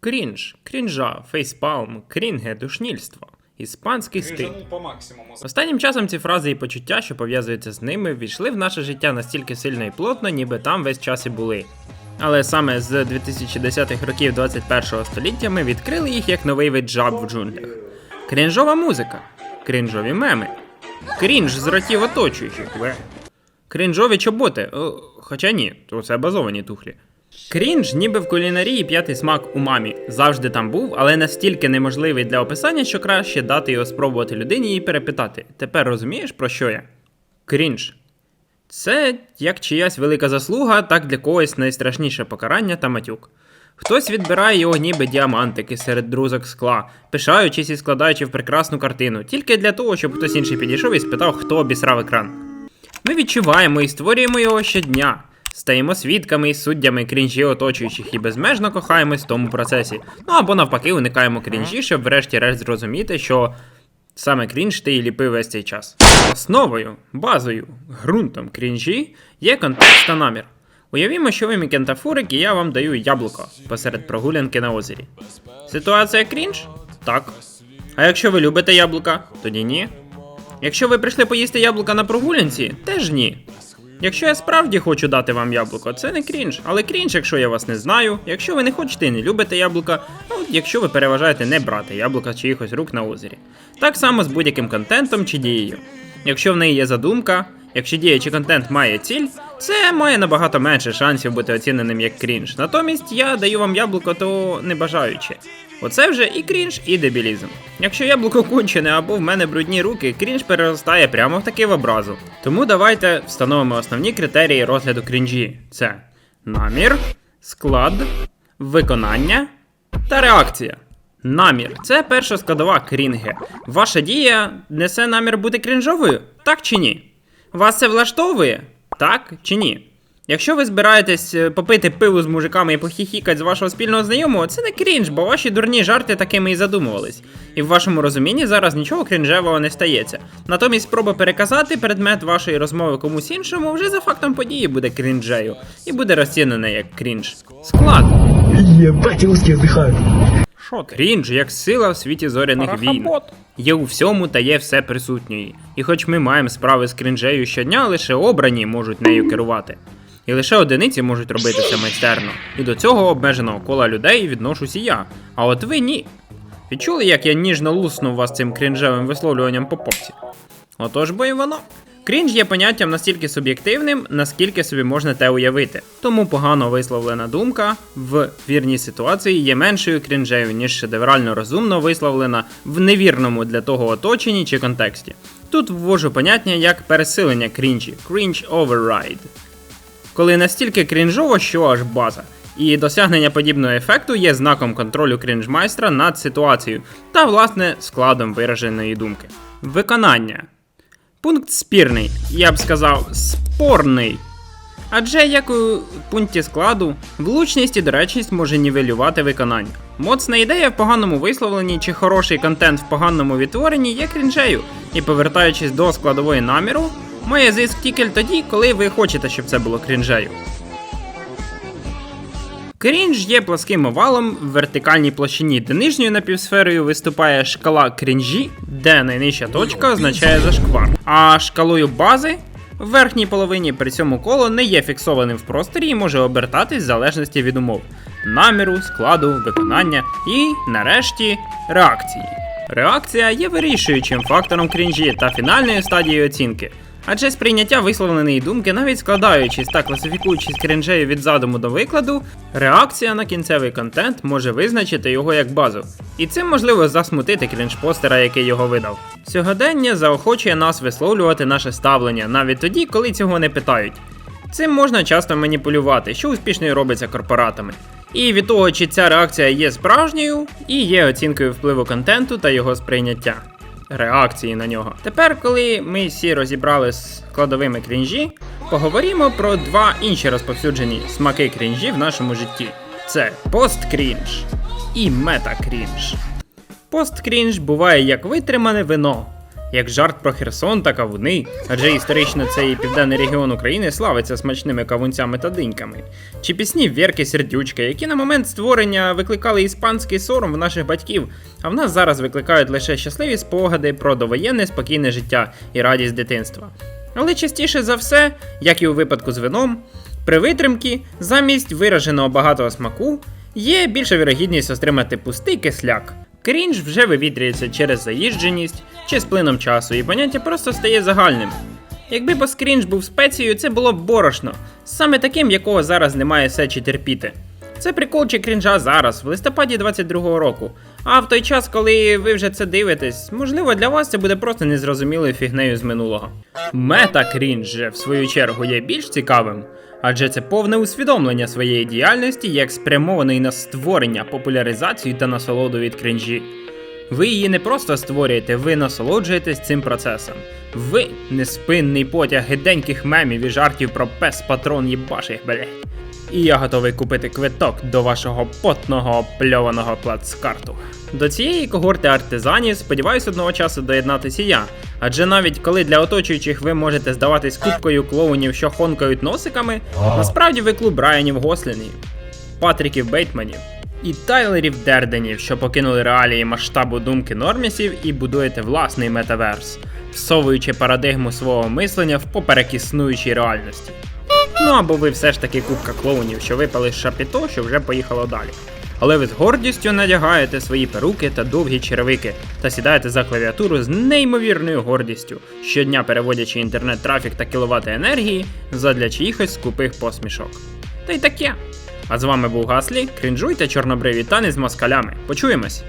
Крінж, крінжа, фейспалм, крінге, душнільство. Іспанський стиль. По максимуму. Останнім часом ці фрази і почуття, що пов'язуються з ними, ввійшли в наше життя настільки сильно і плотно, ніби там весь час і були. Але саме з 2010-х років 21-го століття ми відкрили їх як новий вид жаб в джунглях. Крінжова музика, крінжові меми, крінж з ротів оточуючих. Крінжові чоботи. О, хоча ні, то це базовані тухлі. Крінж, ніби в кулінарії п'ятий смак у мамі. Завжди там був, але настільки неможливий для описання, що краще дати його спробувати людині і перепитати. Тепер розумієш, про що я? Крінж. Це як чиясь велика заслуга, так для когось найстрашніше покарання та матюк. Хтось відбирає його ніби діамантики серед друзок скла, пишаючись і складаючи в прекрасну картину, тільки для того, щоб хтось інший підійшов і спитав, хто обісрав екран. Ми відчуваємо і створюємо його щодня. Стаємо свідками і суддями крінжі оточуючих і безмежно кохаємось в тому процесі. Ну або навпаки, уникаємо крінжі, щоб врешті-решт зрозуміти, що саме крінж ти і ліпив весь цей час. Основою, базою, ґрунтом крінжі є контекст та намір. Уявімо, що ви мікентафурик, і я вам даю яблуко посеред прогулянки на озері. Ситуація крінж? Так. А якщо ви любите яблука, тоді ні. Якщо ви прийшли поїсти яблука на прогулянці, теж ні. Якщо я справді хочу дати вам яблуко, це не крінж. Але крінж, якщо я вас не знаю, якщо ви не хочете і не любите яблука, ну якщо ви переважаєте не брати яблука чиїхось рук на озері. Так само з будь-яким контентом чи дією. Якщо в неї є задумка, якщо дія чи контент має ціль, це має набагато менше шансів бути оціненим як крінж. Натомість я даю вам яблуко, то не бажаючи. Оце вже і крінж, і дебілізм. Якщо яблуко кончене або в мене брудні руки, крінж переростає прямо в таки в образу. Тому давайте встановимо основні критерії розгляду крінжі: це намір, склад, виконання та реакція. Намір це перша складова крінги. Ваша дія несе намір бути крінжовою? Так чи ні? Вас це влаштовує? Так чи ні? Якщо ви збираєтесь е, попити пиво з мужиками і похіхікать з вашого спільного знайомого, це не крінж, бо ваші дурні жарти такими і задумувались. І в вашому розумінні зараз нічого крінжевого не стається. Натомість спроба переказати предмет вашої розмови комусь іншому вже за фактом події буде крінжею і буде розцінене як крінж. Склад. Ебать, русские отдыхают. Що крінж як сила в світі зоряних війн. Є у всьому та є все присутньої. І хоч ми маємо справи з крінжею щодня, лише обрані можуть нею керувати. І лише одиниці можуть робити це майстерно. І до цього обмеженого кола людей відношусь і я. А от ви ні. Відчули, як я ніжно луснув вас цим крінжевим висловлюванням по попці? Отож бо і воно. Крінж є поняттям настільки суб'єктивним, наскільки собі можна те уявити. Тому погано висловлена думка в вірній ситуації є меншою крінжею, ніж шедеврально розумно висловлена в невірному для того оточенні чи контексті. Тут ввожу поняття як пересилення крінжі cringe override. Коли настільки крінжово, що аж база. І досягнення подібного ефекту є знаком контролю крінжмайстра над ситуацією та, власне, складом вираженої думки. Виконання. Пункт спірний, я б сказав, спорний. Адже як у пункті складу, влучність і доречність може нівелювати виконання. Моцна ідея в поганому висловленні чи хороший контент в поганому відтворенні є крінжею, і повертаючись до складової наміру, має зиск тільки тоді, коли ви хочете, щоб це було крінжею. Крінж є пласким овалом в вертикальній площині, де нижньою напівсферою виступає шкала крінжі, де найнижча точка означає зашквар. А шкалою бази в верхній половині при цьому коло не є фіксованим в просторі і може обертатись в залежності від умов наміру, складу, виконання і, нарешті, реакції. Реакція є вирішуючим фактором крінжі та фінальною стадією оцінки. Адже сприйняття висловленої думки, навіть складаючись та класифікуючись крінжею від задуму до викладу, реакція на кінцевий контент може визначити його як базу. І цим можливо засмутити крінж-постера, який його видав. Сьогодення заохочує нас висловлювати наше ставлення навіть тоді, коли цього не питають. Цим можна часто маніпулювати, що успішно і робиться корпоратами. І від того, чи ця реакція є справжньою, і є оцінкою впливу контенту та його сприйняття реакції на нього. Тепер, коли ми всі розібрали з кладовими крінжі, поговоримо про два інші розповсюджені смаки крінжі в нашому житті: це посткрінж і метакрінж. Посткрінж буває як витримане вино. Як жарт про Херсон та кавуни, адже історично цей південний регіон України славиться смачними кавунцями та диньками. Чи пісні Вірки Сердючка, які на момент створення викликали іспанський сором в наших батьків, а в нас зараз викликають лише щасливі спогади про довоєнне спокійне життя і радість дитинства. Але частіше за все, як і у випадку з вином, при витримці замість вираженого багатого смаку є більша вірогідність отримати пустий кисляк. Крінж вже вивітрюється через заїждженість чи з плином часу, і поняття просто стає загальним. Якби поскрінж був спецією, це було б борошно, саме таким, якого зараз немає сечі терпіти. Це приколчик крінжа зараз, в листопаді 22-го року. А в той час, коли ви вже це дивитесь, можливо, для вас це буде просто незрозумілою фігнею з минулого. Мета крінж же, в свою чергу, є більш цікавим, адже це повне усвідомлення своєї діяльності як спрямованої на створення, популяризацію та насолоду від крінжі. Ви її не просто створюєте, ви насолоджуєтесь цим процесом. Ви неспинний потяг гиденьких мемів і жартів про пес патрон їбаших, блять. І я готовий купити квиток до вашого потного пльованого плацкарту. До цієї когорти артизанів сподіваюсь одного часу доєднатися я. Адже навіть коли для оточуючих ви можете здаватись купкою клоунів, що хонкають носиками, насправді ви клуб Райанів Гослінів, Патріків Бейтманів і Тайлерів Дерденів, що покинули реалії масштабу думки нормісів і будуєте власний метаверс, всовуючи парадигму свого мислення в поперек існуючій реальності. Ну або ви все ж таки купка клоунів, що випали з шапіто, що вже поїхало далі. Але ви з гордістю надягаєте свої перуки та довгі черевики та сідаєте за клавіатуру з неймовірною гордістю, щодня переводячи інтернет-трафік та кіловати енергії задля чиїхось скупих посмішок. Та й таке. А з вами був Гаслі, крінжуйте чорнобриві та не з москалями. Почуємось!